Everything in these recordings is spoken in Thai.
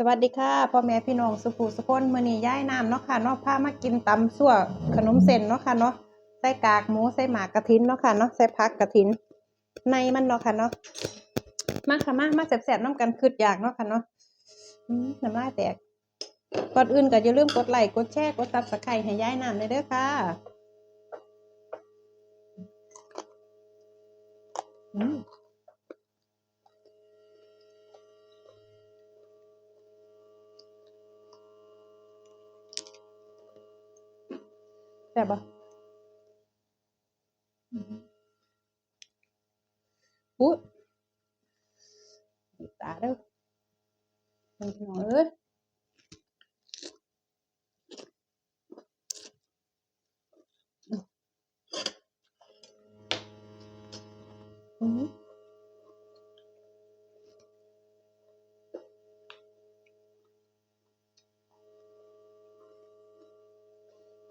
สวัสดีค่ะพ่อแม่พี่น้องสุภูสุพนมือนี้ย้ายน้ำเนาะค่ะเนาะพามากินตำซั่วขนมเส้นเนาะค่ะเนาะใส่กากหมูใส่หมากกระถินเนาะค่ะเนาะใส่ผักกระถิน ในมันเนาะค่ะเนาะมาค่ะมามาแซ่บๆน้ำกันคืดอยากเนาะค่ะเนาะน้ำลายแตกก่อนอื่นก็อย่าลืมกดไลค์กดแชร์กดซับสไครต์ให้ย้ายน้ำเลยเด้อค่ะอืม แ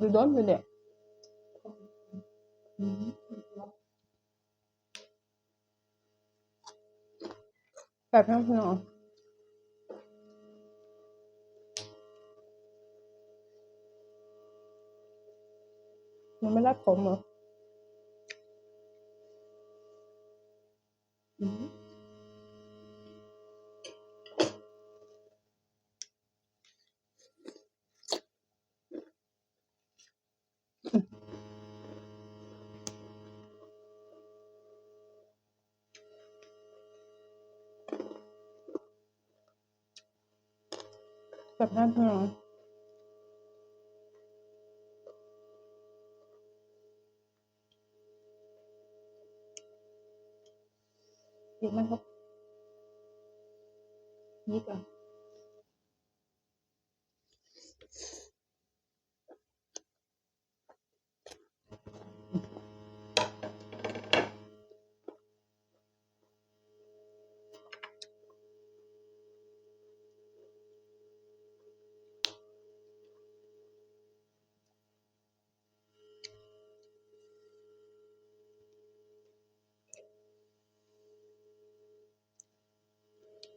you done with it? Mm-hmm. แบบนั้นพี่น้องมันไม่รัดผมเหรอ แบบนั้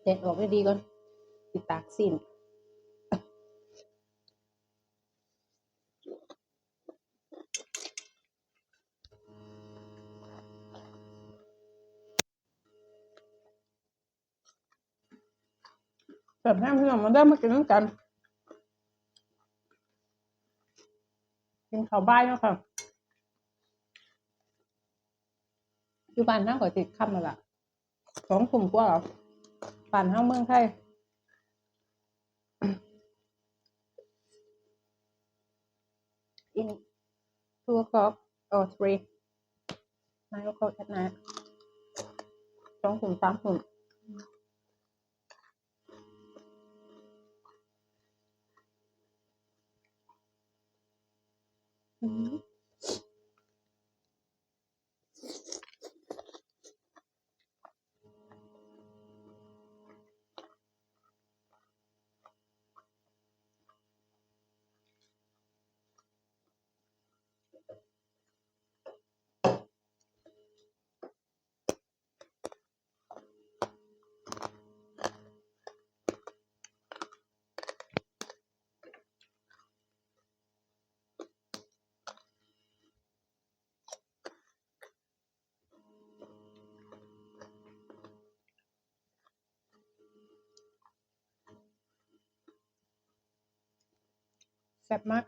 นพี่น้องอีกไหมครับยิกอะเด็ดออกได้ดีก่อนติดตากสิ้นแบบนั้นพี่น้องมาได้มากินด้วยกันกินข้าวบ่ายเนาะค่ะอยู่บ้านนั่งก๋วยติดค่ำมาละสองกลุ่มกว่า เหรอปั่นห้าเมืองไทย in two o'clock or three nine o'clock at night สองกลุ่มสามกลุ่มอืม แซ่บมาก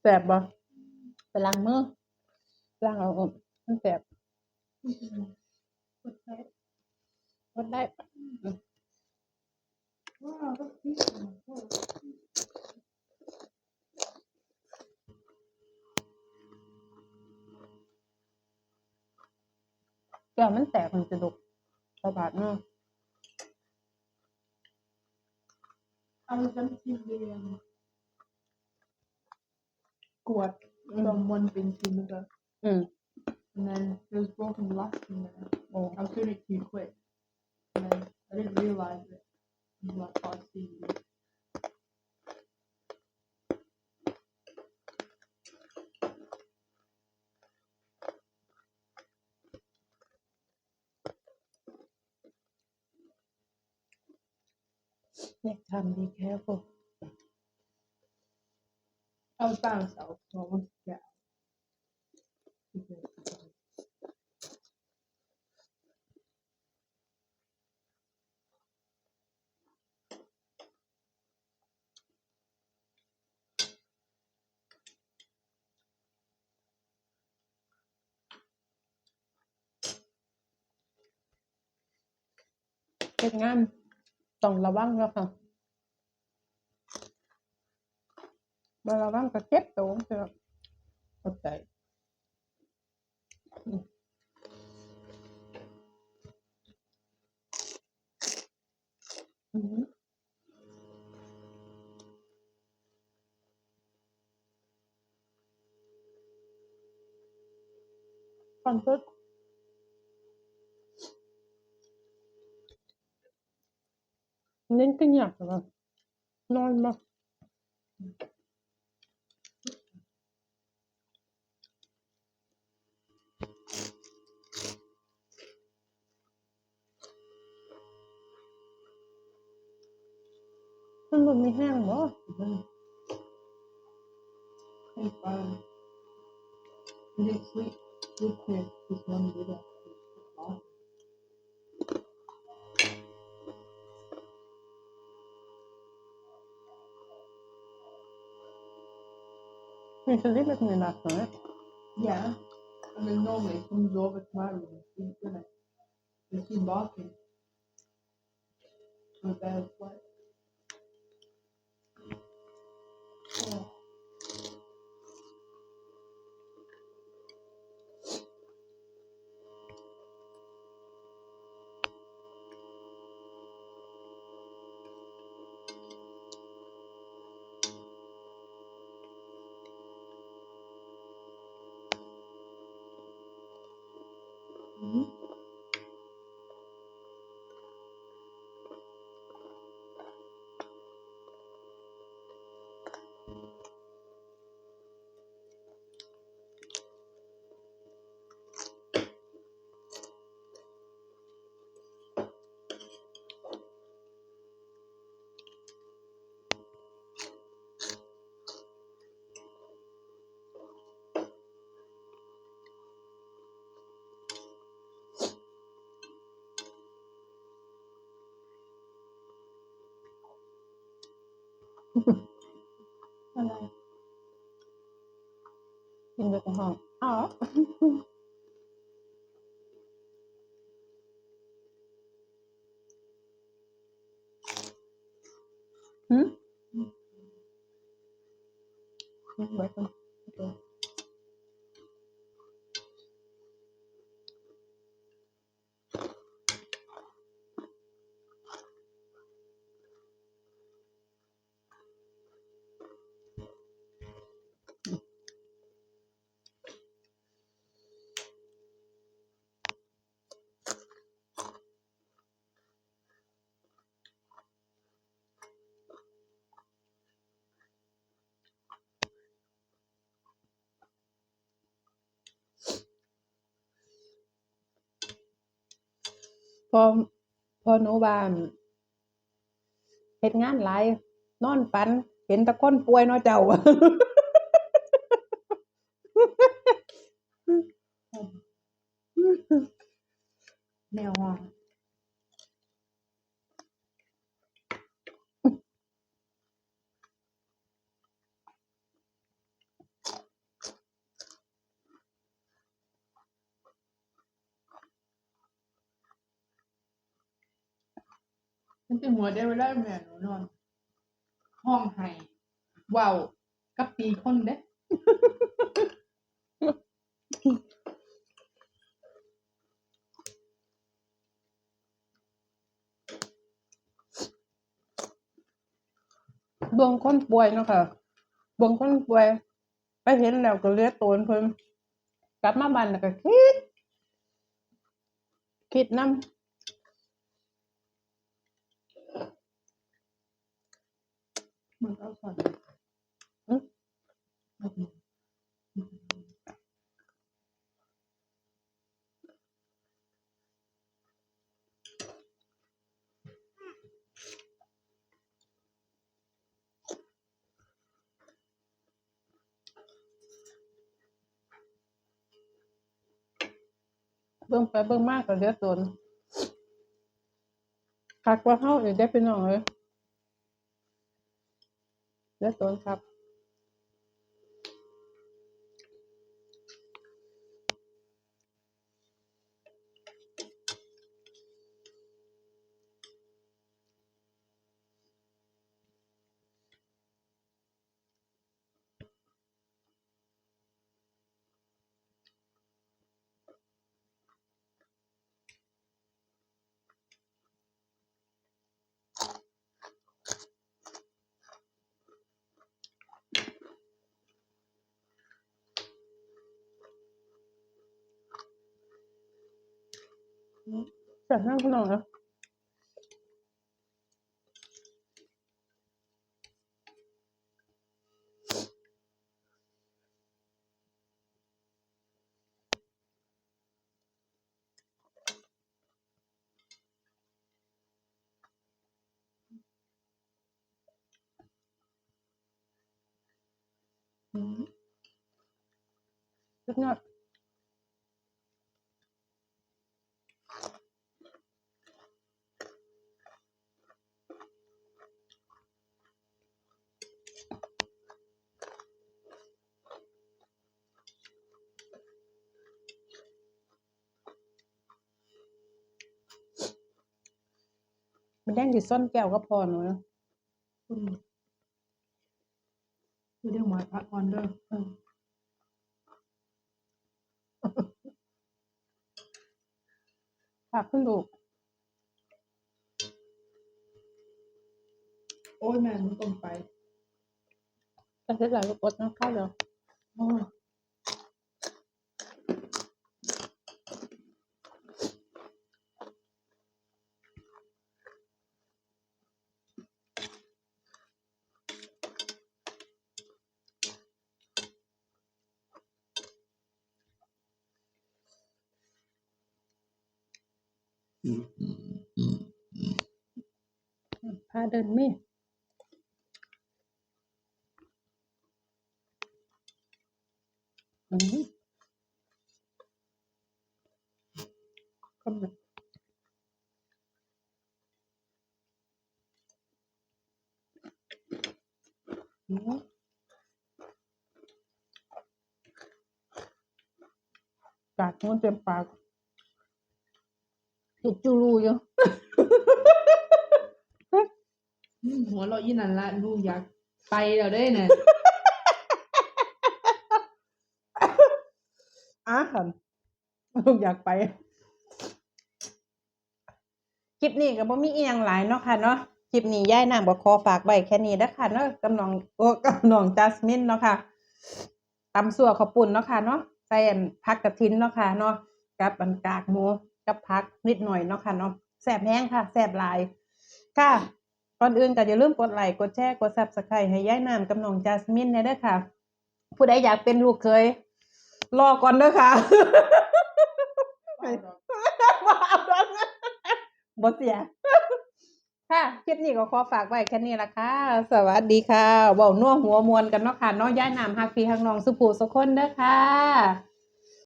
แสบบ่ไปล้างมือล้างเอาอมันแสบ what's that? วัดได้ Wow, that's beautiful. Oh. แก้วมันแตกมันจะดุกระบาดเนาะ I was gonna see the um, quad from one bin to another, Mm. and then it was broken last in there. Oh. I was doing it too quick, and then I didn't realise it until I started seeing it. เนี่ยทำดีแค่พวก I was by myself, so I wanted to get out. Because- เฮ็ดงาน ต้องระวังแล้วค่ะบ่ระวังก็เจ็บตัวเจ้าเข้าใจอืมอืมก่อนสุดเน้นก็ เงียบแล้วนอนมามันบ่มีแห้งบ่ Hey, fine. I didn't sleep with her this one did มีสลิปแบบนี้หลักหน่อย Yeah. And then normally it comes over to my room and sleeps in it. And she's barking. So there's like. อะไรกินไปกับห้องอ๋อหืมไพอพอหนูบ้านเฮ็ดงานหลายนอนฝัน เห็นแตะคนป่วยเนาะเจ้า แมวอะ ฉันจะหัวได้เวลาแม่หนูนอน ห้องไห้ว้าวกับปีคนเด้เบื้องคนป่วยเนาะค่ะเบื้องคนป่วย ไปเห็นแล้วก็เลียดตนเพิ่นกลับมาบ้านแล้วก็คิด คิดน้ำ มันเอาสอนอืมเบิ่งไปเบิ่งมากก็เลียดตนคักว่าเฮาอีกได้อพี่น้องเอ้ย เลือดต้นครับ จากนั่งพี่น้อง เอ้ยอืมสุดยอดมันแดงที่ส้นแก้วก็พอหนูนะคุณคือเรื่องหมายพระออนเดอร์เออฝากขึ้นลูกโอ้ยแม่มึงต้องไปแต่เสร็จแล้วก็กดน้ำข้าวเดี๋ยวโอ้ย พาเดินไม่อืมก็แบบอืมกากมันเต็มปากเห็ดจูรูอยู่ หัวเราะยี่นันละลูกอยากไปแล้วได้เนี่ยอาหารลูกอยากไป คลิปนี้ก็บ่มีอีหยังหลายเนาะค่ะเนาะคลิปนี้ย่ายนางบ่ขอฝากไว้แค่นี้เด้อค่ะเนาะกำนองโอ้กำนองจัสมินเนาะค่ะตำสั่วข้าวปุ่นเนาะค่ะเนาะใส่อันผักกระถินเนาะค่ะเนาะกับอันกากหมูกับผักนิดหน่อยเนาะค่ะเนาะแซ่บแห้งค่ะแซ่บลาย ค่ะ ก่อนอื่นก็อย่าลืมกดไลค์กดแชร์กด Subscribe ให้ย่ายนางกำนองจัสมินน่เด้อค่ะ ผู้ใดอยากเป็นลูกเคย รอก่อนเด้อค่ะเอาดอกว่าเอาดอกบ่เสียค่ะคลิปนี้ก็ขอฝากไว้แค่นี้ละค่ะ สวัสดีค่ะเว้านัวหัวมวนกันเนาะค่ะเนาะย้ายน้ำฮักพีฮักน้องสุภูสุคนเด้อค่ะ